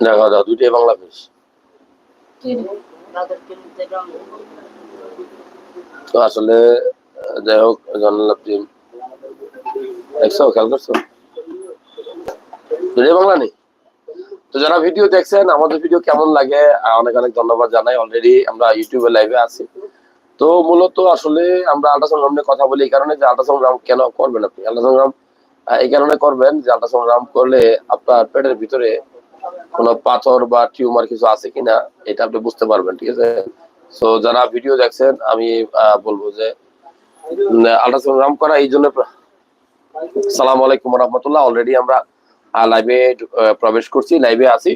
দুইটাই বাংলা পিস তো আসলে যাই হোক জানালাম যে দেখছ খেয়াল করছ? দুইটাই বাংলা নেই? তো যারা ভিডিও দেখছেন আমাদের ভিডিও কেমন লাগে অনেক অনেক ধন্যবাদ জানাই। অলরেডি আমরা ইউটিউবে লাইভে আছি। তো মূলত আসলে আমরা আল্ট্রাসাউন্ড নিয়ে কথা বলি এই কারণে যে আল্ট্রাসাউন্ড কেন করবেন আপনি? আল্ট্রাসাউন্ড এই কারণে করবেন যে আল্ট্রাসাউন্ড করলে আপনার পেটের ভিতরে কোনো পাথর বা টিউমার কিছু আছে কিনা, এটা আপনি বুঝতে পারবেন, ঠিক আছে? তো যারা ভিডিও দেখছেন, আমি বলব যে আল্ট্রাসাউন্ড করা, এই জন্য সালাম আলাইকুম রহমতুল্লাহ। অলরেডি আমরা লাইভে প্রবেশ করছি লাইভে আছি।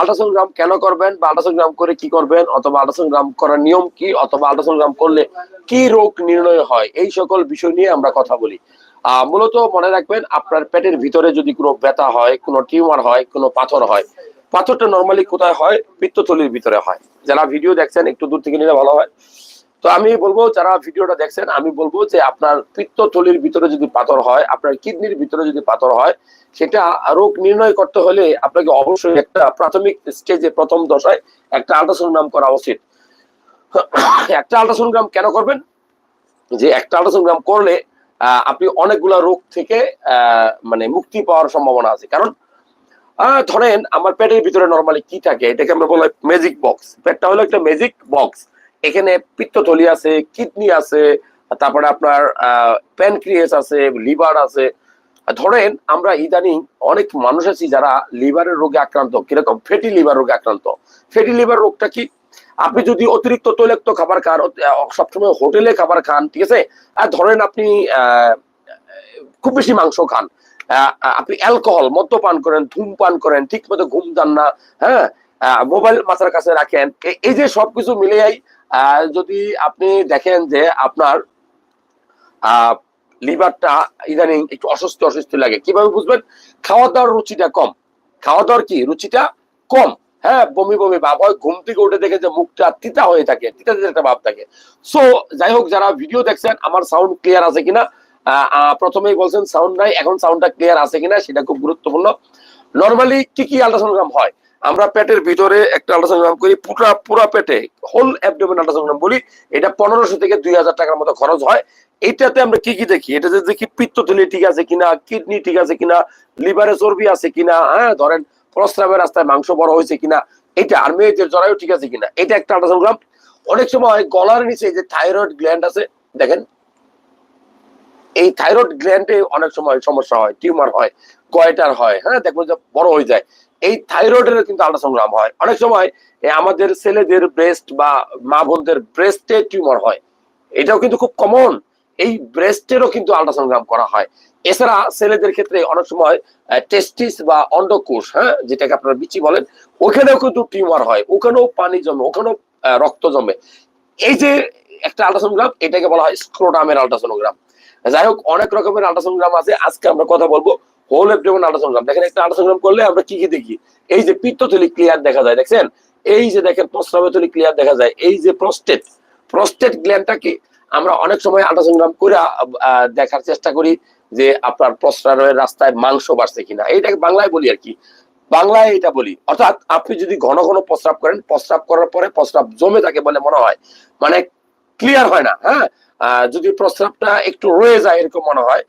আল্ট্রাসোনোগ্রাম কেন করবেন বা আল্ট্রাসোনোগ্রাম করে কি করবেন, অথবা আল্ট্রাসোনোগ্রাম করার নিয়ম কি, অথবা আল্ট্রাসোনোগ্রাম করলে কি রোগ নির্ণয় হয়, এই সকল বিষয় নিয়ে আমরা কথা বলি। মূলত মনে রাখবেন আপনার পেটের ভিতরে যদি কোনো ব্যথা হয়, কোনো টিউমার হয়, কোনো পাথর হয়, পাথরটা নর্মালি কোথায় হয়? পিত্তথলির ভিতরে হয়। যারা ভিডিও দেখছেন, একটু দূর থেকে নিলে ভালো হয়। তো আমি বলব, যারা ভিডিওটা দেখছেন, আমি বলব যে আপনার পিত্তথলির ভিতরে যদি পাথর হয়, আপনার কিডনির ভিতরে যদি পাথর হয়, সেটা রোগ নির্ণয় করতে হলে আপনাকে অবশ্যই একটা প্রাথমিক স্টেজে প্রথম দশায় একটা আল্ট্রাসোনোগ্রাম করা উচিত। একটা আল্ট্রাসোনোগ্রাম কেন করবেন? যে একটা আল্ট্রাসোনোগ্রাম করলে আপনি অনেকগুলা রোগ থেকে মানে মুক্তি পাওয়ার সম্ভাবনা আছে। কারণ ধরেন আমার পেটের ভিতরে নর্মালি কি থাকে, এটাকে আমরা বলা ম্যাজিক বক্স পেটটা হলো একটা ম্যাজিক বক্স এখানে পিত্তথলি আছে, কিডনি আছে, তারপরে আপনার প্যানক্রিয়াস আছে লিভার আছে। ধরেন আমরা ইদানিং অনেক মানুষ আছি যারা লিভারের রোগে আক্রান্ত। কীরকম? ফ্যাটি লিভার রোগে আক্রান্ত। ফ্যাটি লিভার রোগটা কি? আপনি যদি অতিরিক্ত তৈলাক্ত খাবার খান সবসময় হোটেলে খাবার খান, ঠিক আছে? আর ধরেন আপনি খুব বেশি মাংস খান আপনি অ্যালকোহল, মদ্যপান করেন, ধূমপান করেন ঠিক মতো ঘুম যান না হ্যাঁ? মোবাইল মাথার কাছে রাখেন এই যে সবকিছু মিলিয়েই যদি আপনি দেখেন যে আপনার লিভারটা ইদানিং একটু অসুস্থ অসুস্থ লাগে। কীভাবে বুঝবেন? খাওয়া দাওয়ার রুচিটা কম। খাওয়া দাওয়ার কি? রুচিটা কম। হ্যাঁ বমি বমি ভাব হয়, ঘুম থেকে উঠে দেখে যে মুখটা তিতা হয়ে থাকে, তিতা তিতা একটা ভাব থাকে। সো যাই হোক, যারা ভিডিও দেখছেন, আমার সাউন্ড ক্লিয়ার আছে কিনা? প্রথমেই বলছেন সাউন্ড নাই, এখন সাউন্ডটা ক্লিয়ার আছে কিনা সেটা খুব গুরুত্বপূর্ণ। নর্মালি কি কি আল্ট্রাসাউন্ডগ্রাম হয়? আমরা পেটের ভিতরে একটা আল্ট্রাসাউন্ডগ্রাম করি, পুরা পুরা পেটে হোল অ্যাবডোমেন আল্ট্রাসাউন্ডগ্রাম বলি, এটা পনেরোশো থেকে দুই হাজার টাকার মতো খরচ হয়। এটাতে আমরা কি কি দেখি? এটা যে দেখি পিত্তথলি ঠিক আছে কিনা, কিডনি ঠিক আছে কিনা, লিভারে চর্বি আছে কিনা হ্যাঁ ধরেন প্রস্রাবের রাস্তায় মাংস বড় হয়েছে কিনা, এটা আর মেয়েদের জরায়ু ঠিক আছে কিনা, এটা একটা আল্ট্রাসাউন্ডগ্রাম অনেক সময় গলার নিচে যে থাইরয়েড গ্ল্যান্ড আছে, দেখেন, এই থাইরয়েড গ্ল্যান্ডে অনেক সময় সমস্যা হয় টিউমার হয় গয়টার হয় হ্যাঁ দেখবেন যে বড় হয়ে যায়। এই থাইরয়েডের কিন্তু আল্ট্রাসাউন্ডগ্রাম হয়। অনেক সময় আমাদের ছেলেদের ব্রেস্ট বা মা বোনদের ব্রেস্টে টিউমার হয়। এটাও কিন্তু খুব কমন এই ব্রেস্টেরও কিন্তু আল্ট্রাসাউন্ডগ্রাম করা হয়। এছাড়া ছেলেদের ক্ষেত্রে অনেক সময় টেস্টিস বা অন্ডকোষ হ্যাঁ যেটাকে আপনারা বিচি বলেন, ওখানেও কিন্তু টিউমার হয়, ওখানেও পানি জমে, ওখানেও রক্ত জমে। এই যে একটা আল্ট্রাসাউন্ডগ্রাম এটাকে বলা হয় স্ক্রোডামের আল্ট্রাসাউন্ডগ্রাম যাই হোক, অনেক রকমের আল্ট্রাসাউন্ডগ্রাম আছে, আজকে আমরা কথা বলব হোল অ্যাবডোমেন আল্ট্রাসাউন্ডগ্রাম দেখেন, একটা আল্ট্রাসাউন্ডগ্রাম করলে আমরা কি কি দেখি? এই যে পিত্তথলি ক্লিয়ার দেখা যায়, দেখছেন? এই যে দেখেন প্রস্রাবথলি ক্লিয়ার দেখা যায়। এই যে প্রস্টেট প্রস্টেট গ্ল্যান্ডটাকে আমরা অনেক সময় আল্ট্রাসাউন্ডগ্রাম করে দেখার চেষ্টা করি। যে আপনার প্রস্রাবের রাস্তায় মাংস বাড়ছে কিনা এইটাকে বাংলায় বলি আর কি। বাংলায় এটা বলি। অর্থাৎ আপনি যদি ঘন ঘন প্রস্রাব করেন, প্রস্রাব করার পরে প্রস্রাব জমে থাকে বলে মনে হয়। মানে ক্লিয়ার হয় না হ্যাঁ? যদি প্রস্রাবটা একটু রয়ে যায় এরকম মনে হয়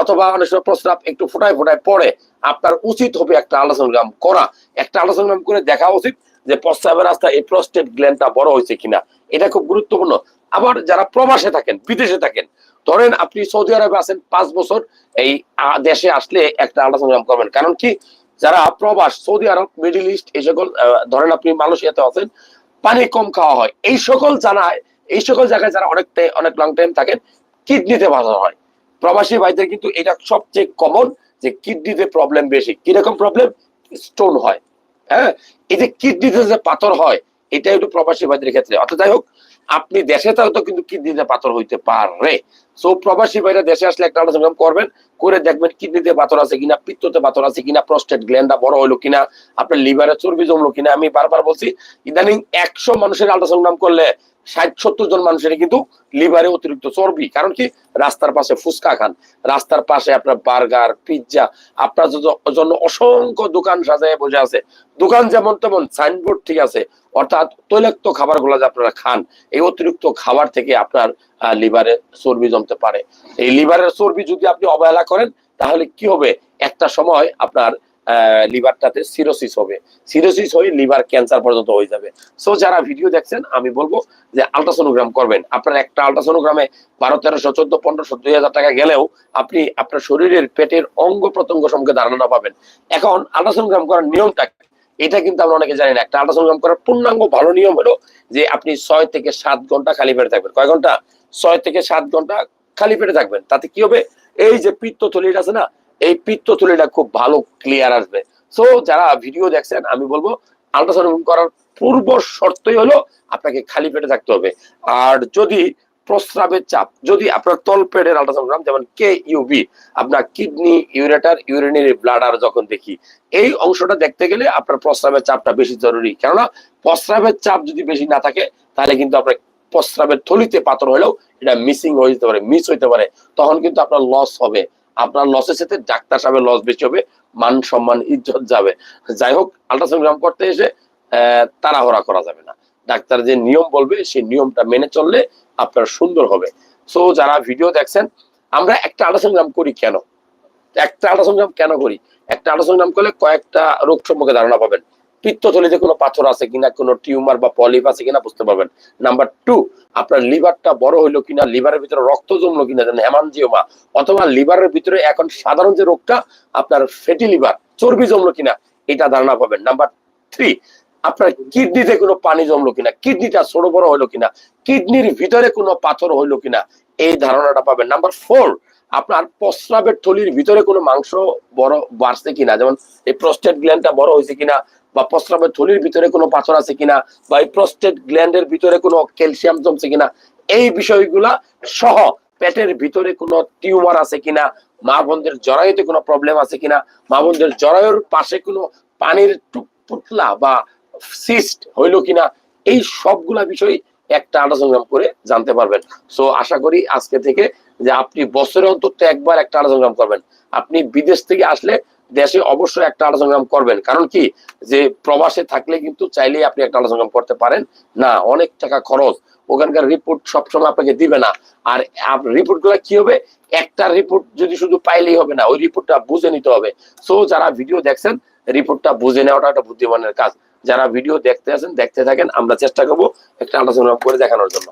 অথবা অনেক সময় প্রস্রাব একটু ফোটায় ফোটায় পড়ে, আপনার উচিত হবে একটা আল্ট্রাসাউন্ডগ্রাম করা। একটা আল্ট্রাসাউন্ডগ্রাম করে দেখা উচিত যে প্রস্রাবের রাস্তায় এই প্রস্টেট গ্ল্যান্ডটা বড় হয়েছে কিনা। এটা খুব গুরুত্বপূর্ণ। আবার যারা প্রবাসে থাকেন, বিদেশে থাকেন ধরেন আপনি সৌদি আরবে আছেন পাঁচ বছর, এই দেশে আসলে একটা আল্ট্রাসাউন্ডগ্রাম করবেন। কারণ কি? যারা প্রবাস, সৌদি আরব, মিডিল ইস্ট, এই সকল ধরেন আপনি মালয়েশিয়াতে আছেন, পানি কম খাওয়া হয়। এই সকল জানায় এই সকল জায়গায় যারা অনেক অনেক লং টাইম থাকেন, কিডনিতে বাধা হয়। প্রবাসী ভাইদের কিন্তু এটা সবচেয়ে কমন যে কিডনিতে প্রবলেম বেশি। কীরকম প্রবলেম স্টোন হয়। হ্যাঁ? এই যে কিডনিতে যে পাথর হয় এটা একটু প্রবাসী ভাইদের ক্ষেত্রে। অর্থাৎ যাই হোক আপনি দেশে তো কিন্তু কিডনিতে পাথর হইতে পারে। সো প্রবাসী ভাইরা দেশে আসলে একটা আলোচনা করবেন, করে দেখবেন কিডনিতে পাথর আছে কিনা, পিত্ততে পাথর আছে কিনা প্রস্টেট গ্ল্যান্ডটা বড় হইল কিনা, আপনার লিভারে চর্বি জমলো কিনা। আমি বারবার বলছি, ইদানিং একশো মানুষের আল্ট্রাসাউন্ড করলে ষাট, সত্তর জন মানুষের কিন্তু লিভারে অতিরিক্ত চর্বি। কারণ কি? রাস্তার পাশে ফুচকা খান। রাস্তার পাশে আপনার বার্গার, পিৎজা। আপনার জন্য অসংখ্য দোকান সাজায় বসে আছে। দোকান যেমন তেমন সাইনবোর্ড ঠিক আছে। অর্থাৎ তৈলাক্ত খাবার খাবারগুলো যে আপনারা খান, এই অতিরিক্ত খাবার থেকে আপনার লিভারে চর্বি জমতে পারে। এই লিভারের চর্বি যদি আপনি অবহেলা করেন, তাহলে কি হবে? একটা সময় আপনার লিভারটাতে সিরোসিস হবে। সিরোসিস হয়ে লিভার ক্যান্সার পর্যন্ত হয়ে যাবে। সো যারা ভিডিও দেখছেন, আমি বলব যে আলট্রাসোনোগ্রাম করবেন। আপনার একটা আলট্রাসোনোগ্রামে বারো, তেরোশো, চোদ্দ, পনেরোশো, দুই হাজার টাকা গেলেও আপনি আপনার শরীরের পেটের অঙ্গ প্রত্যঙ্গ সম্পর্কে ধারণা পাবেন। এখন আলট্রাসোনোগ্রাম করার নিয়মটা এটা কিন্তু আমরা অনেকে জানি না। একটা আলট্রাসোনোগ্রাম করার পূর্ণাঙ্গ ভালো নিয়ম হলো যে আপনি ছয় থেকে সাত ঘণ্টা খালি পেটে থাকবেন। কয় ঘণ্টা? ছয় থেকে সাত ঘণ্টা খালি পেটে থাকবেন। তাতে কি হবে? এই যে পিত্তথলিটা আছে না এই পিত্ত পিত্তথলিটা খুব ভালো ক্লিয়ার আসবে। সো যারা ভিডিও দেখছেন, আমি বলব আলট্রাসাউন্ড করার পূর্ব শর্তই হলো আপনাকে খালি পেটে থাকতে হবে। আর যদি প্রস্রাবের চাপ, যদি আপনার তল পেটের আলট্রাসাউন্ড যেমন কে ইউবি আপনার কিডনি ইউরেটার ইউরিনারি ব্লাডার যখন দেখি, এই অংশটা দেখতে গেলে আপনার প্রস্রাবের চাপটা বেশি জরুরি। কেননা, প্রস্রাবের চাপ যদি বেশি না থাকে, তাহলে কিন্তু আপনার প্রস্রাবের থলিতে পাথর হলেও এটা মিসিং হয়ে যেতে পারে মিস হইতে পারে। তখন কিন্তু আপনার লস হবে। আপনার লসের সাথে ডাক্তার সাহেবের লস বেশি হবে, মান সম্মান, ইজ্জত যাবে। যাই হোক আলট্রাসোনোগ্রাম করতে এসে তাড়াহুড়া করা যাবে না। ডাক্তার যে নিয়ম বলবে, সেই নিয়মটা মেনে চললে আপনার সুন্দর হবে। সো যারা ভিডিও দেখছেন, আমরা একটা আলট্রাসোনোগ্রাম করি কেন? একটা আলট্রাসোনোগ্রাম কেন করি? একটা আলট্রাসোনোগ্রাম করলে কয়েকটা রোগ সম্পর্কে ধারণা পাবেন। পিত্তথলিতে কোনো পাথর আছে কিনা, কোনো টিউমার বা পলিপ আছে কিনা বুঝতে পারবেন। নাম্বার টু আপনার লিভারটা বড় হইল কিনা, লিভারের ভিতরে রক্ত জমলো কিনা যেন হেমানজিওমা অথবা লিভারের ভিতরে এখন সাধারণ যে রোগটা, আপনার ফ্যাটি লিভার, চর্বি জমলো কিনা, এটা ধারণা পাবেন। নাম্বার থ্রি আপনার কিডনিতে কোনো পানি জমলো কিনা, কিডনিটা ছোট বড় হইল কিনা, কিডনির ভিতরে কোনো পাথর হইল কিনা, এই ধারণাটা পাবেন। নাম্বার ফোর আপনার প্রস্রাবের থলির ভিতরে কোনো মাংস বড় বাড়ছে কিনা, যেমন এই প্রস্টেট গ্ল্যান্ডটা বড় হয়েছে কিনা বা প্রস্রাবের থলির ভিতরে কোনো পাথর আছে কিনা বা এই প্রস্টেট গ্ল্যান্ডের ভিতরে কোনো ক্যালসিয়াম জমছে কিনা, এই বিষয়গুলা সহ পেটের ভিতরে কোনো টিউমার আছে কিনা, মা বোনদের জরায়ুতে কোনো প্রবলেম আছে কিনা, মা বোনদের জরায়ুর পাশে কোনো পানির পুতলা বা সিস্ট হইল কিনা, এই সবগুলা বিষয় একটা আলোচনা করে জানতে পারবেন। সো আশা করি আজকে থেকে যে আপনি বছরে অন্তত একবার একটা আলোচনা করবেন। আপনি বিদেশ থেকে আসলে দেশে অবশ্যই একটা আলোচনা করবেন। কারণ কি? যে প্রবাসে থাকলে কিন্তু চাইলেই আপনি একটা আলোচনা করতে পারেন। না অনেক টাকা খরচ। ওখানকার রিপোর্ট সবসময় আপনাকে দিবে না। আর রিপোর্টগুলা কি হবে? একটা রিপোর্ট যদি শুধু পাইলেই হবে না ওই রিপোর্টটা বুঝে নিতে হবে। সো যারা ভিডিও দেখছেন রিপোর্টটা বুঝে নেওয়াটা একটা বুদ্ধিমানের কাজ। যারা ভিডিও দেখতে আছেন দেখতে থাকেন আমরা চেষ্টা করব একটা আলোচনা করে দেখানোর জন্য।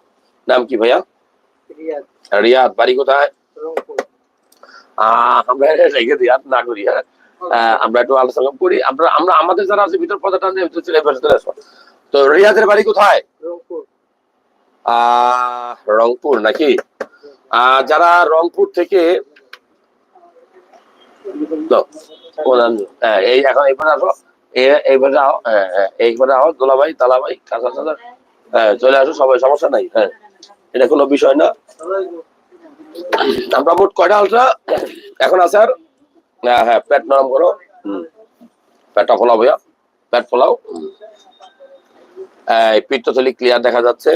নাম কি ভাইয়া? রিয়াদ। বাড়ি কোথায়? আহ, আমরা রেখে দিই আর না করি হ্যাঁ। আমরা একটু আলোচনা করি। আমরা আমরা আমাদের যারা আছে ভিতর পদাটা তো রিয়াদের বাড়ি কোথায়? রংপুর। আহ রংপুর নাকি? আহ যারা রংপুর থেকে হ্যাঁ, এই এখন এইবার আসো। এইবারে হ্যাঁ হ্যাঁ এইবারে আও দোলাভাই তালাভাই কাঁচা চাচা হ্যাঁ চলে আসো সবাই সমস্যা নাই হ্যাঁ। এটা কোনো বিষয় না। আমরা মোট কয়টা আলট্রা এখন আছে আর হ্যাঁ হ্যাঁ পেট নরম করো। হুম। পেটটা ফোলাও ভাইয়া। পেট ফোলাও। পিত্তথলি ক্লিয়ার দেখা যাচ্ছে।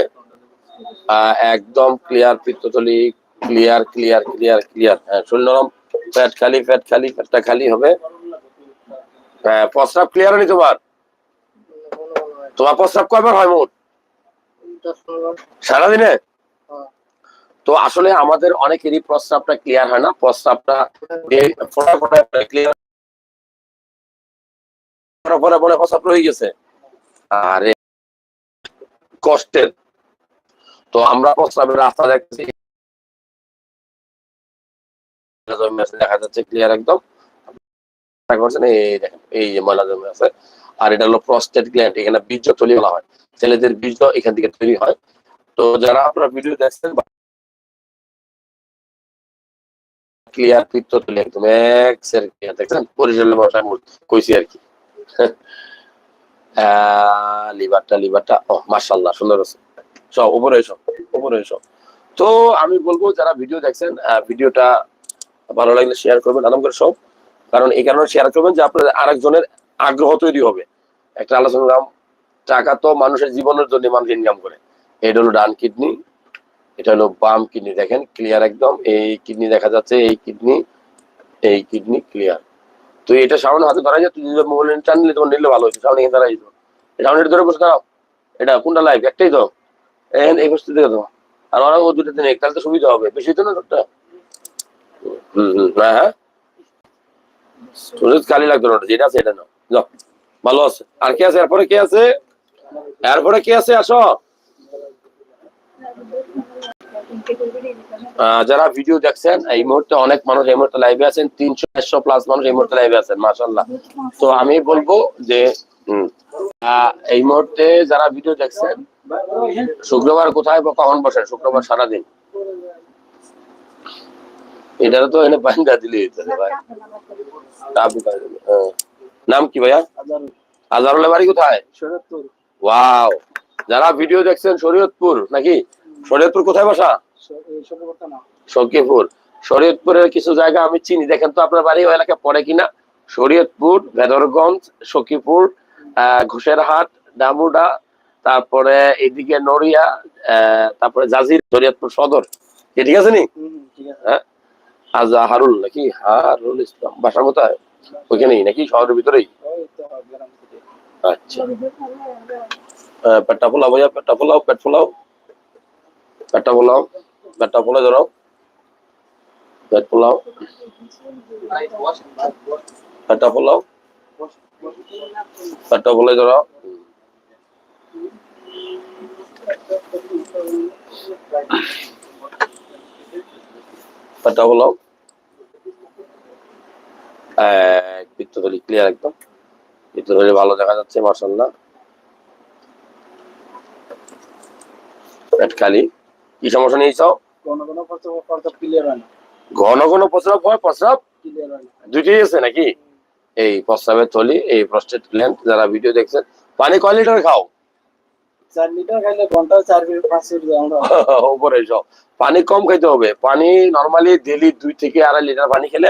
একদম ক্লিয়ার পিত্তথলি ক্লিয়ার ক্লিয়ার ক্লিয়ার ক্লিয়ার হ্যাঁ শরীর নরম, পেট খালি পেট খালি, পেটটা খালি হবে। হ্যাঁ প্রস্রাব ক্লিয়ার হয়নি তোমার? তোমার প্রস্রাব কয়বার হয় মোট? সারাদিনে। তো আসলে আমাদের অনেকেরই প্রস্রাবটা ক্লিয়ার হয় না। ফোটা ক্লিয়ার পরে পরে পরে রয়ে গেছে। আরে কষ্টের। তো আমরা প্রস্রাবের রাস্তা দেখছি দেখা যাচ্ছে ক্লিয়ার একদম। করছেন এই দেখেন, এই যে ময়লা জমে আছে। আর এটা হলো প্রস্টেট গ্ল্যান্ড এখানে বীর্য তৈরি বলা হয়। ছেলেদের বীর্য এখান থেকে তৈরি হয়। তো যারা আপনারা ভিডিও দেখছেন ক্লিয়ার পিত্ত একদম ক্লিয়ার দেখছেন? পরিচালনা কইছি আর কি। লিভারটা লিভারটা ও সুন্দর আছে সব উপরে এসো উপরে এসো। তো আমি বলব, যারা ভিডিও দেখছেন ভিডিওটা ভালো লাগলে শেয়ার করবেন আদম করে সব। কারণ এই কারণে শেয়ার করবেন যে আপনার আরেকজনের আগ্রহ তৈরি হবে। একটা আলোচনা টাকা তো মানুষের জীবনের জন্য মানুষ ইনকাম করে। এটা হলো ডান কিডনি এটা হলো বাম কিডনি দেখেন ক্লিয়ার একদম। এই কিডনি দেখা যাচ্ছে, এই কিডনি এই কিডনি ক্লিয়ার তুই এটা সামনে হাতে ধরা যায় তুই যদি মোবাইল টান নিলে তোমার নিলে ভালো হতো সামনে কিন্তু দাঁড়াই তো এটা সামনে ধরে বসে দাঁড়াও। এটা কোনটা লাইভ একটাই তো। এই এই বস্তু দেখে তো আর ওরা ও দুটো দিন তাহলে তো সুবিধা হবে। বেশি তো না তোরটা? হুম হুম হ্যাঁ হ্যাঁ। কালি লাগতো না যেটা আছে এটা না ভালো আছে। আর কে আছে? এরপরে কে আছে? এরপরে কে আছে? আসো। যারা ভিডিও দেখছেন এই মুহূর্তে অনেক মানুষ এই মুহূর্তে লাইভে আছেন তিনশো চারশো প্লাস মানুষ এই মুহূর্তে লাইভে আছেন মাশাল্লাহ তো আমি বলব যে এই মুহূর্তে যারা ভিডিও দেখছেন শুক্রবার কোথায় বা কখন বসেন? শুক্রবার সারাদিন। এটা তো এনে বান্ধা দিলে ভাই। হ্যাঁ। নাম কি ভাইয়া? আজারুলের বাড়ি কোথায়? ওয়াও। যারা ভিডিও দেখছেন শরীয়তপুর নাকি? শরীয়তপুর কোথায় বাসা? সখীপুর শরীয়তপুরের কিছু জায়গা আমি চিনি। দেখেন তো আপনার বাড়ি ওই এলাকায় পড়ে কিনা? শরীয়তপুর ভেদরগঞ্জ সখীপুর ঘোষেরহাট ডামুডা তারপরে এদিকে নড়িয়া তারপরে জাজির শরীয়তপুর সদর। ঠিক আছে নি? ঠিক আছে। হ্যাঁ? নাকি? হারুল ইসলাম। বাসা কোথায় ওইখানেই নাকি? শহরের ভিতরেই? আচ্ছা। পেটটা ফোলাও ভাইয়া পেটটা ফোলাও পেট ফোলাও। পেটটা ফোলাও। পেটটা ফোলা ধরো। পেট পোলাও পেটটা ফোলাও পেটটা ফোলাই ধরো। পেটটা ফোলাও পিত্তথলি ক্লিয়ার একদম। পিত্তথলি ভালো দেখা যাচ্ছে মার্শাল্লাহ খালি কি সমস্যা নিয়েছ কোন কোন প্রস্তাব প্রস্তাব ক্লিয়ার হয় না। ঘন ঘন প্রস্রাব হয় প্রস্রাব দুইটাই আছে নাকি? এই প্রস্রাবের থলি এই প্রস্টেট গ্ল্যান্ড যারা ভিডিও দেখছেন পানি কয় লিটার খাও? উপরে পানি কম খাইতে হবে। পানি নর্মালি ডেলি দুই থেকে আড়াই লিটার পানি খেলে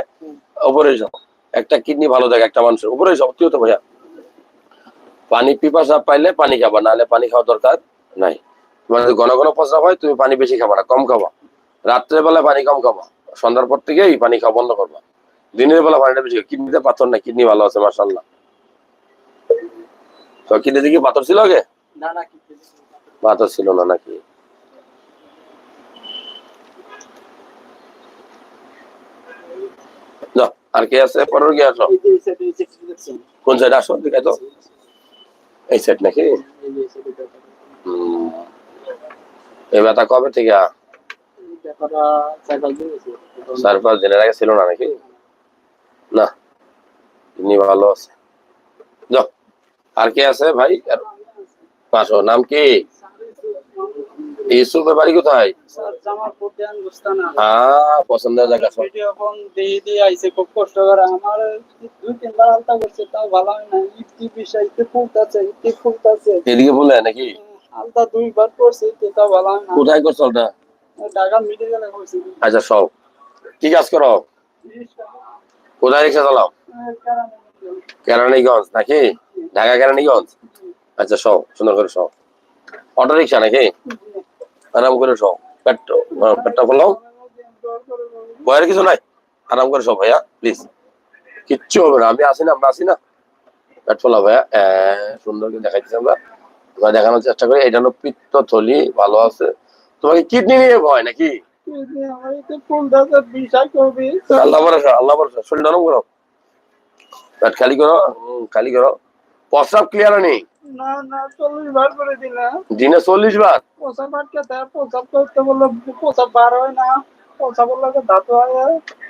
উপরে এসো একটা কিডনি ভালো থাকে একটা মানুষের। উপরে এসো তুইও তো ভাইয়া। পানি পিপাসা পাইলে পানি খাবা নাহলে পানি খাওয়া দরকার নাই। তোমার যদি ঘন ঘন প্রস্রাব হয় তুমি পানি বেশি খাবা না কম খাবা। রাত্রের বেলা পানি কম খাবা। সন্ধ্যার পর থেকেই পানি খাওয়া বন্ধ করবা। দিনের বেলা পানিটা বেশি কিডনিতে পাথর না কিডনি ভালো আছে মার্শাল্লাহ তো কিডনিতে কি পাথর ছিল আগে? পাথর ছিল না। নাকি? আর কে আছে? পরের কে আসো? কোন সাইড আসো? দেখাই তো। এই সাইড নাকি। হুম। এই ব্যথা কবে থেকে? চার পাঁচ দিনের আগে ছিল না নাকি? না। তিনি ভালো আছে। যাও। আর কে আছে ভাই? আসো নাম কি? ইউসুফের বাড়ি কোথায়? হ্যাঁ পছন্দের জায়গা দিয়ে দিয়ে আইছে খুব কষ্ট আমার দুই নাকি? আলতা দুইবার করছে ভালো হয় না। কোথায় করছ ওটা ঢাকা মেডিকেলে হয়েছে আচ্ছা সব কি কাজ করো? কোথায় রিক্সা চালাও কেরানীগঞ্জ নাকি? ঢাকা কেরানীগঞ্জ? আচ্ছা সব সুন্দর করে সব অটো রিক্সা নাকি? আরাম করে সব পেট্রো পেটটা ফলাও। ভয়ের কিছু নাই? আরাম করে সব ভাইয়া প্লিজ কিচ্ছু হবে না। আমি আসি না আমরা আসি না। পেট ফলাও ভাইয়া। সুন্দর করে দেখাইতেছি আমরা। তোমার দেখানোর চেষ্টা করি। এটা হলো পিত্ত থলি ভালো আছে। তোমাকে কিডনি নিয়ে ভয় নাকি? আমার আল্লাহ ভরসা আল্লাহ ভরসা। শরীর নরম করো। পেট খালি করো খালি করো। প্রস্রাব ক্লিয়ার নেই না না চল্লিশ বার করে দিলাম। দিনে চল্লিশ বার? প্রসাব করতে বলল প্রসাব বার হয় না। প্রসাব বলল ধাতু হয়।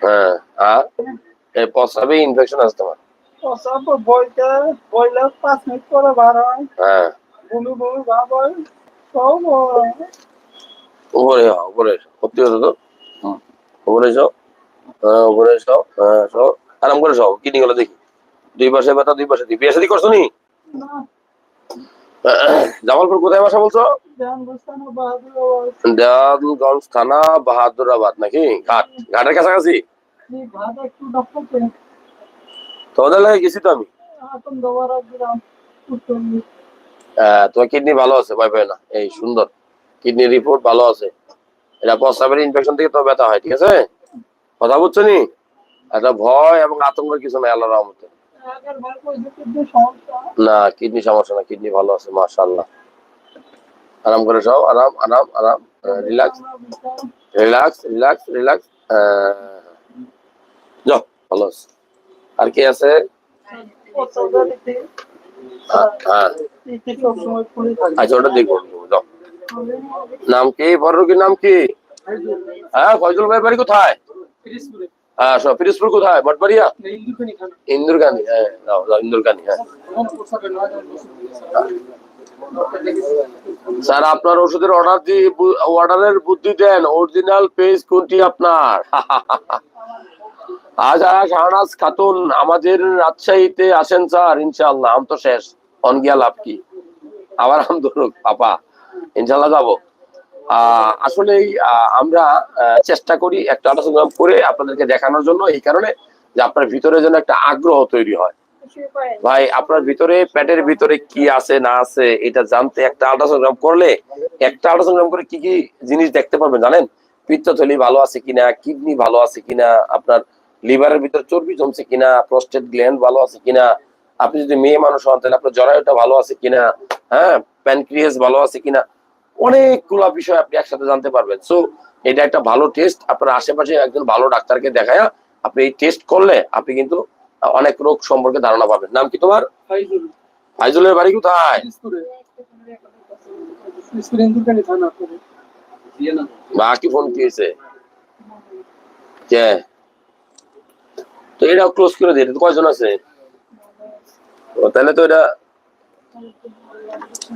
হ্যাঁ আর? এই প্রস্রাবে ইনফেকশন আছে তোমার? প্রসাব বইতে বইলে পাঁচ মিনিট পরে বার হয়। হ্যাঁ। উপরে যাও উপরে সত্যি কথা তো? উপরে উপরে এসো আরাম করে সব কিডনি গুলো দেখি। দুই পাশে ব্যথা দুই পাশে বিয়ে শাদী করছ নি? জামালপুর কোথায় বাসা বলছো। দেওয়ানগঞ্জ থানা বাহাদুরাবাদ। নাকি? ঘাট। ঘাটের কাছাকাছি? তোমাদের লাগে গেছি তো আমি। তোমার কিডনি ভালো আছে? ভয় পাই না। এই, সুন্দর। কিডনি রিপোর্ট ভালো আছে। এটা প্রস্রাবের ইনফেকশন থেকে তো ব্যথা হয়, ঠিক আছে? কথা বুঝছ নি? এটা ভয় এবং আতঙ্কের কিছু নাই আল্লাহ রহমতে। না, কিডনি সমস্যা না, কিডনি ভালো আছে, মাশাআল্লাহ। আরাম করে সব আরাম আরাম আরাম রিল্যাক্স রিল্যাক্স রিল্যাক্স রিল্যাক্স যাও, ভালো আছে। আর কি আছে? হ্যাঁ। আচ্ছা হ্যাঁ কোথায়? হ্যাঁ কোথায়? ইন্দুরকানি হ্যাঁ ইন্দুরকানি হ্যাঁ। স্যার, আপনার ওষুধের অর্ডার দিয়ে অর্ডারের বুদ্ধি দেন অরিজিনাল পেজ কোনটি আপনার? খাতুন আমাদের রাজশাহীতে আসেন স্যার, ইনশাআল্লাহ। আম তো শেষ, অন গিয়া লাভ কি? আবার আম ধরুক পাপা ইনশাআল্লাহ যাব। আমরা চেষ্টা করি একটা আলোচনা করে আপনাদেরকে দেখানোর জন্য, এই কারণে যে আপনার ভিতরে যেন একটা আগ্রহ তৈরি হয়। ভাই, আপনার ভিতরে, পেটের ভিতরে কি আছে, না আছে, এটা জানতে একটা আল্ট্রাসোনোগ্রাম করলে, একটা আল্ট্রাসোনোগ্রাম করে কি কি জিনিস দেখতে পারবেন, জানেন? পিত্তথলি ভালো আছে কিনা, কিডনি ভালো আছে কিনা, আপনার লিভারের ভিতরে চর্বি জমছে কিনা প্রস্টেট গ্ল্যান্ড ভালো আছে কিনা আপনি যদি মেয়ে মানুষ হন তাহলে আপনার জরায়ুটা ভালো আছে কিনা হ্যাঁ প্যানক্রিয়াস ভালো আছে কিনা অনেকগুলো বিষয় আপনি একসাথে জানতে পারবেন। সো এটা একটা ভালো টেস্ট আপনার আশেপাশে একজন ভালো ডাক্তারকে দেখায় আপনি এই টেস্ট করলে আপনি কিন্তু অনেক রোগ সম্পর্কে ধারণা পাবেন। নাম কি তোমার? ফাইজুল। ফাইজুলের বাড়ি কোথায়? বাকি ফোন কি হয়েছে? কে? তো এটা ক্লোজ করে দিই কয়জন আছে? তাহলে তো এটা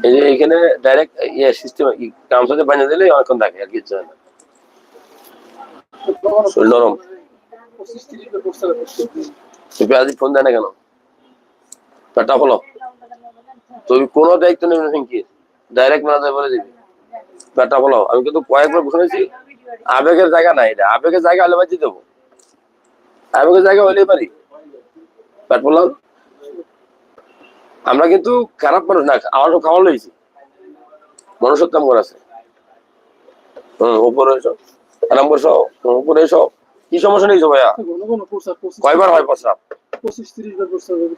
এই যে এখানে ডাইরেক্ট ইয়ে সিস্টেম সাথে বানিয়ে দিলে অনেকক্ষণ থাকে, আর কিছু না। নরম। আজ ফোন দেয় না কেন? পেটা হলো তুমি কোনো দায়িত্ব নেবে না কি ডাইরেক্ট ম্যানেজার বলে দিবি। পেটা হলো আমি কিন্তু কয়েকবার শুনেছি আবেগের জায়গা নাই এটা। আবেগের জায়গা হলে বাজি দেবো। আবেগের জায়গা হলেই পারি। পেট বললাম আমরা কিন্তু খারাপ মানুষ না আমার সব খাওয়া লইছি মনুষ্যত্ব আমার আছে। হম উপরে উপরে এসো। কি সমস্যা নেই ভাইয়া? কয়বার হয় প্রস্রাব?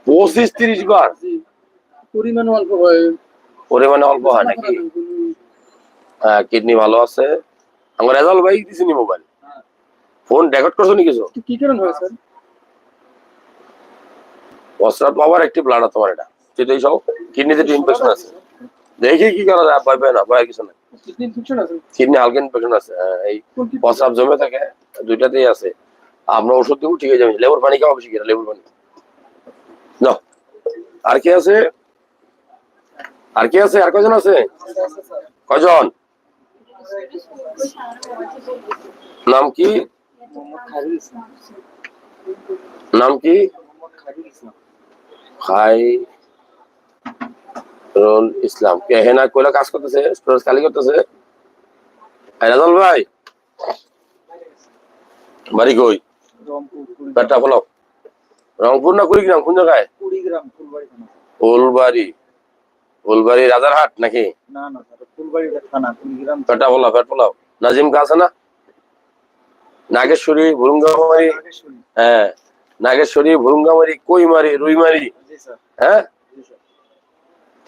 পঁচিশ তিরিশ বার। পরিমাণ অল্প হয়। পরিমাণে অল্প হয় নাকি? হ্যাঁ কিডনি ভালো আছে। আমার রেজাল্ট ভাই দিছি নি মোবাইল। ফোন রেকর্ড করছ নি কিছু? কি কারণ হয় স্যার প্রস্রাব পাওয়ার একটি ব্লাড তোমার এটা। যেটা এই সব কিডনিতে ইনফেকশন আছে। দেখি কি করা যায় ভয় পায় না ভয় কিছু না কিডনি ইনফেকশন আছে? কিডনি হালকা ইনফেকশন আছে হ্যাঁ, এই প্রস্রাব জমে থাকে দুইটাতেই আছে। আমরা ওষুধ দিব ঠিক হয়ে যাবে লেবুর পানি খাওয়া বেশি লেবুর পানি। না আর কি আছে? আর কি আছে? আর কয়জন আছে? কয়জন নাম কি? নাম কি? রুল ইসলাম। কে হেনা কাজ করতেছে? স্টোরেজ খালি করতেছে? রাজাল ভাই? বাড়ি কই? পেটটা ফলো রংপুর না কুড়িগ্রাম? কোন জায়গায়? ফুলবাড়ি ফুলবাড়ি। ফুলবাড়ি রাজারহাট নাকি? না না ফুলবাড়ি থানা কুড়িগ্রাম পেটটা ফলাও পেট ফলাও নাজিম কা আছে না? নাগেশ্বরী, ভুরুঙ্গামারি হ্যাঁ নাগেশ্বরী, ভুরুঙ্গামারি কইমারি রুইমারি হ্যাঁ?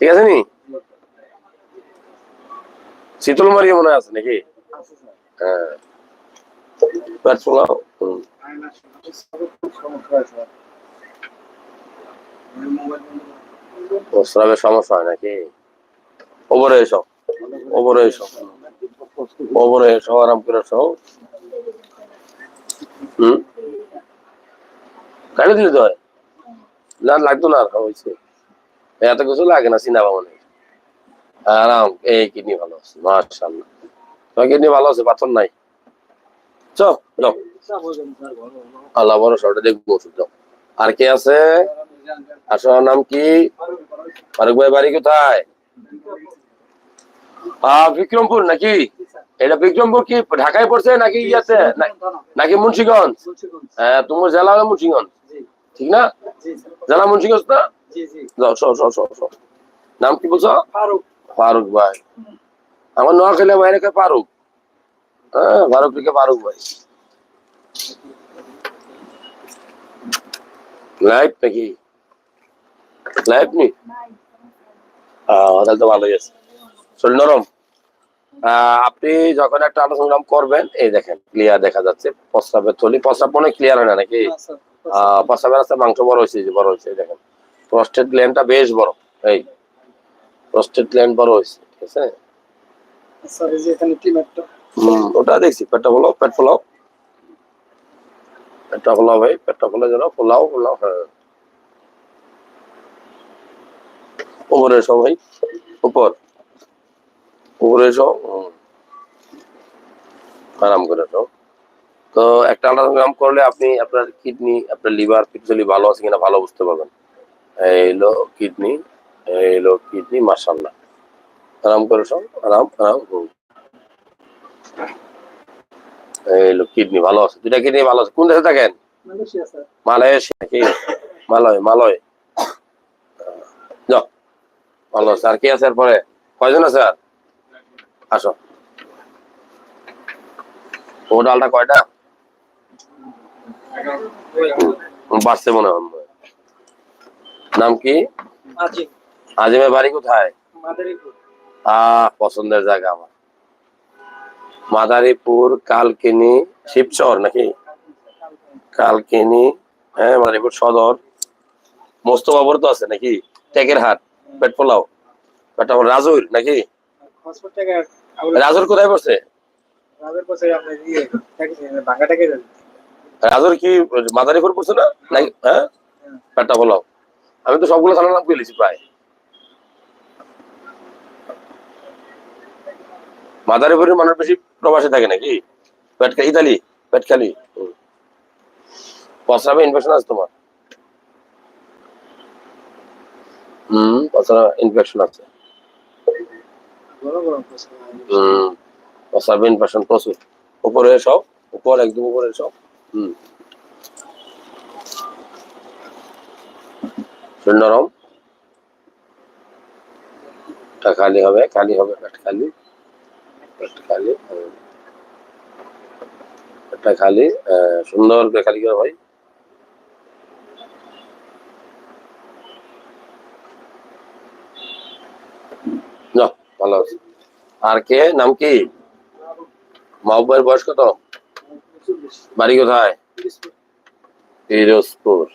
ঠিক আছে নি? শীতলমারি মনে আছে নাকি? হ্যাঁ। সমস্যা হয় নাকি? ওপরে এসো। ওপরে এসো। ওপরে এসো, আরাম করে এসো। কাটে দিলে তো হয়। না, লাগতো না আর হয়েছে এত কিছু লাগে না চিনা মানে আরাম, এই কিডনি ভালো আছে, মাশাআল্লাহ। তোমার কিডনি ভালো আছে, পাথর নাই? আল্লাহ বড় দেখব, ওষুধ আর কে আছে? আসল নাম কি? ফারুক ভাই, বাড়ি কোথায়? আহ, বিক্রমপুর নাকি? এটা বিক্রমপুর কি ঢাকায় পড়ছে নাকি ইয়াতে? নাকি মুন্সিগঞ্জ? হ্যাঁ তোমার জেলা হলো মুন্সিগঞ্জ। ঠিক না? জেলা মুন্সিগঞ্জ না? নাম কি বলছো? ফারুক। ফারুক ভাই। আমার নোয়াখালী বাইরে কে পারুক হ্যাঁ ফারুক লিখে পারুক ভাই। লাইভ নাকি? লাইভ নি? আহ, তাহলে তো ভালোই আছে। শরীর নরম? আপনি যখন একটা আলোচনা করবেন এই দেখেন ক্লিয়ার দেখা যাচ্ছে। প্রস্রাবের থলি প্রস্রাব মনে ক্লিয়ার হয় না নাকি? আহ, প্রস্রাবের রাস্তা মাংস বড় হয়েছে বড় হয়েছে দেখেন। প্রস্টেট গ্ল্যান্ডটা বেশ বড় এই। প্রস্টেট গ্ল্যান্ড বড় হয়েছে ঠিক আছে। হম ওটা দেখছি পেটটা ফোলাও পেট ফোলাও। পেটটা ফোলাও ভাই পেটটা ফোলা যেন ফোলাও ফোলাও হ্যাঁ। উপরে এসো ভাই উপর। উপরে এসো আরাম করে এসো তো একটা আল্ট্রাসাউন্ড করলে আপনি আপনার কিডনি আপনার লিভার পিটুলি ভালো আছে কিনা ভালো বুঝতে পারবেন। এই হলো কিডনি এই হলো কিডনি মার্শাল্লাহ আরাম করে এসো আরাম আরাম হুম। এই হলো কিডনি ভালো আছে দুটা কিডনি ভালো আছে। কোন দেশে থাকেন? মালয়েশিয়া, মালয়েশিয়া কি? মালয় মালয়। যাও। ভালো আছে। আর কি আছে এরপরে? কয়জন আছে আর? আসো। ডালটা কয়টা? বাড়ছে মনে হয়। নাম কি? আজিমের বাড়ি কোথায়। আহ পছন্দের জায়গা আমার। মাদারীপুর কালকিনি শিবচর নাকি? কালকিনি হ্যাঁ মাদারীপুর সদর। মোস্তফাপুর তো আছে নাকি? টেকের হাট পেট পোলাও। রাজুর নাকি? রাজুর কোথায় পড়ছে? রাজের কি মাদারীপুর পড়ছে না? হ্যাঁ। পেটটা পোলাও আমি তো সবগুলো থানার নাম পেয়েছি প্রায়। মাদারীপুরের মানুষ বেশি প্রবাসে থাকে নাকি? পেট ইতালি পেট খালি। হুম। প্রস্রাবে ইনফেকশন আছে তোমার? হুম প্রস্রাবে ইনফেকশন আছে। হুম। প্রস্রাবে ইনফেকশন প্রচুর। উপরে সব উপর একদম উপরে সব হুম। নরম। খালি হবে খালি হবে, পেট খালি। পেট খালি হুম। খালি সুন্দর খালি করে ভাই না ভালো আছে আর কে? নাম কি? মাহবুবের বয়স কত? বাড়ি কোথায়? পিরোজপুর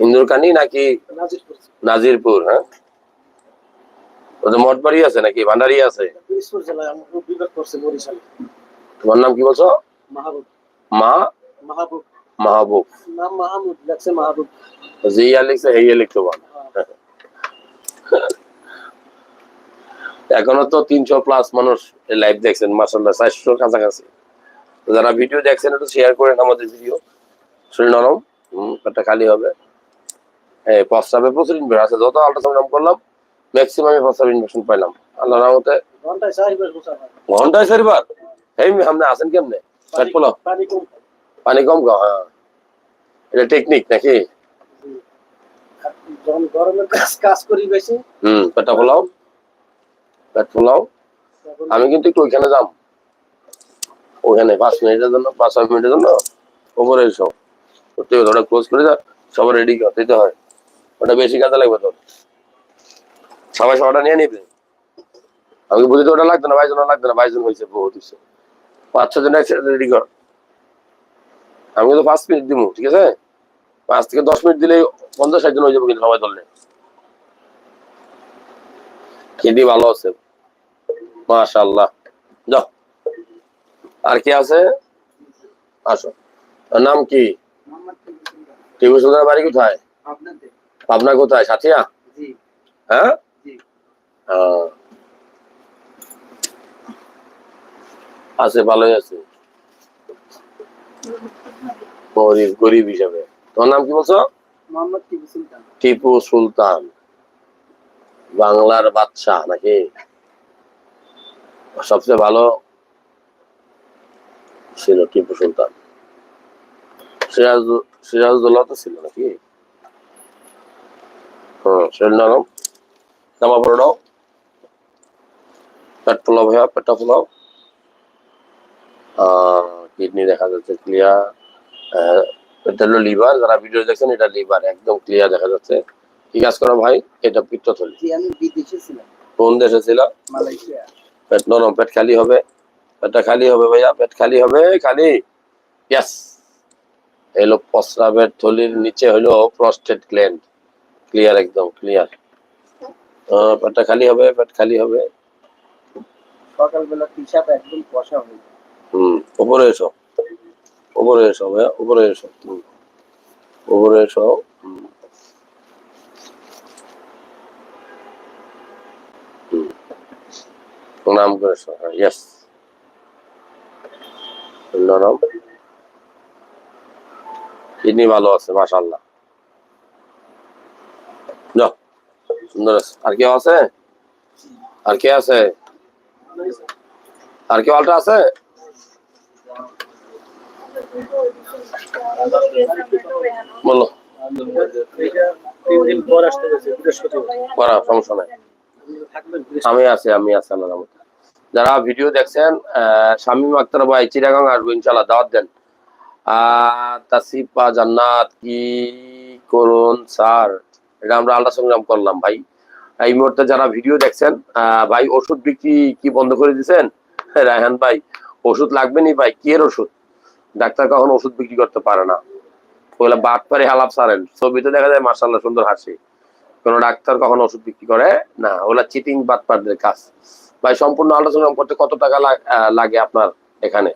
ইন্দুরকানি নাকি নাজিরপুর, হ্যাঁ? ওদের মঠ আছে নাকি? ভান্ডারি আছে? তোমার নাম কি বলছো? মাহবুব। মা? মাহবুব। মাহবুব। নাম মাহমুদ লাগছে মাহবুব। জিয়া লিখছে হেইয়া লিখতে পারো এখনও তো তিনশো প্লাস মানুষ লাইভ দেখছেন মাসাল্লাহ চারশো কাছাকাছি। যারা ভিডিও দেখছেন একটু শেয়ার করেন আমাদের ভিডিও শরীর নরম পেটটা খালি হবে। এই প্রস্রাবে প্রচুর আছে যত আল্ট্রাসাউন্ড করলাম ম্যাক্সিমাম প্রস্রাব ইনভেশন পাইলাম। আল্লাহ রহমতে। ঘন্টায় চারবার হয়। এই আপনি আসেন কেমনে? পেট পোলাও পানি কম খাও হ্যাঁ। এটা টেকনিক নাকি? যখন গরমের কাজ কাজ করি বেশি হুম পেটটা পোলাও তখন আমি কিন্তু একটু ওইখানে যাম। ওখানে পাঁচ মিনিটের জন্য, পাঁচ, ছয় মিনিটের জন্য ওপরে এসো। ওটা ক্লোজ করে যা, সবার রেডি দিতে হয়। ওটা বেশি কাজে লাগবে তোর। সবাই সবাটা নিয়ে নিবে। আমি বুঝতে ওটা লাগতো না? বাইজন লাগতো না? বাইজন হয়েছে, বহুত হয়েছে। পাঁচ, ছজন একসাথে রেডি কর। আমি কিন্তু পাঁচ মিনিট দিব ঠিক আছে? পাঁচ থেকে দশ মিনিট দিলে পঞ্চাশ, ষাট জন হয়ে যাবে কিন্তু সবাই ধরলে। খেতে ভালো আছে। মাশাআল্লাহ। যাও। আর কি আছে? আসো। নাম কি? টিপু সুলতানের বাড়ি কোথায়? পাবনা কোথায়? সাথিয়া? হ্যাঁ? আছে ভালোই আছে। গরিব গরিব হিসাবে। তোমার নাম কি বলছো? টিপু সুলতান। টিপু সুলতান। বাংলার বাদশাহ নাকি? সবচেয়ে ভালো ছিল টিপু সুলতান। সিরাজ সিরাজদৌল্লাহ তো ছিল নাকি? হম শরীর নরম জামা পরে পেট ফোলাও ভাইয়া পেটটা ফোলাও। কিডনি দেখা যাচ্ছে ক্লিয়ার এটা হলো লিভার যারা ভিডিও দেখছেন এটা লিভার একদম ক্লিয়ার দেখা যাচ্ছে। কি কাজ করো ভাই? এটা পিত্তথলি। আমি বিদেশে ছিলাম? কোন দেশে ছিল মালয়েশিয়া। পেট নরম পেট খালি হবে। পেটটা খালি হবে ভাইয়া পেট খালি হবে খালি। ইয়াস এলো প্রস্রাবের থলির নিচে হলো প্রস্টেট গ্ল্যান্ড ক্লিয়ার একদম ক্লিয়ার পেটটা খালি হবে পেট খালি হবে। সকালবেলা পিসাব একদম কষা হয়ে হুম উপরে এসো। উপরে এসো ভাইয়া উপরে এসো। উপরে এসো। হুম। প্রণাম করে ইয়েস নরম কিডনি ভালো আছে মাশাল্লাহ সুন্দর আছে। আর কেউ আছে? আর কে আছে? আর কেউ আলটা আছে? বলো। সমস্যা নাই। আমি আছি আমি আছি রহমতে। যারা ভিডিও দেখছেন শামীম আক্তার ভাই চিরাগাং আসব ইনশাল্লাহ দাওয়াত দেন। তাসিফা জান্নাত কি করুন, স্যার? এটা আমরা আল্লাহ সংগ্রাম করলাম, ভাই। এই মুহূর্তে যারা ভিডিও দেখছেন ভাই, ওষুধ বিক্রি কি বন্ধ করে দিয়েছেন? রায়হান ভাই, ওষুধ লাগবে নি ভাই? কি এর ওষুধ? ডাক্তার কখনো ওষুধ বিক্রি করতে পারে না। ওগুলা বাদ পারে হালাপ সারেন ছবিতে দেখা যায় মার্শাল্লাহ সুন্দর হাসি। কোন ডাক্তার কখনো ওষুধ বিক্রি করে না। ওগুলা চিটিং বাটপারদের কাজ। ভাই, সম্পূর্ণ আল্ট্রাসাউন্ড করতে কত টাকা লাগে আপনার এখানে?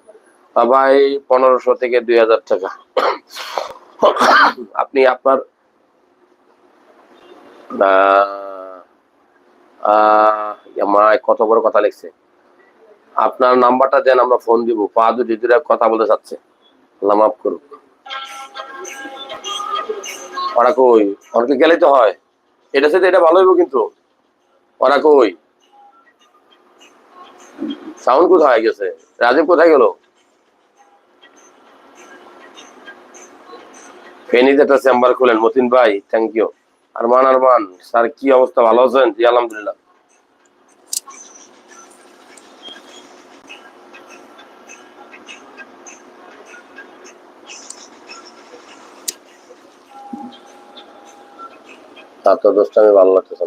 ভাই, পনেরোশো থেকে দুই হাজার টাকা। আপনি আপনার কত বড় কথা লিখছে। আপনার নাম্বারটা দেন, আমরা ফোন দিব। পা দুটি কথা বলতে চাচ্ছে। আল্লাহ মাফ করুক। ওরা কই? ওরকে গেলেই তো হয়? এটা সাথে এটা ভালো হইব কিন্তু। ওরা কই? সাউন্ড কোথায় গেছে? রাজীব কোথায় গেল? ফেনীতে একটা চেম্বার খুলেন, মতিন ভাই thank you Arman Arman, sir, কি অবস্থা? ভালো আছেন? জি, আলহামদুলিল্লাহ। তার তো দোষটা আমি ভালো লাগতেছে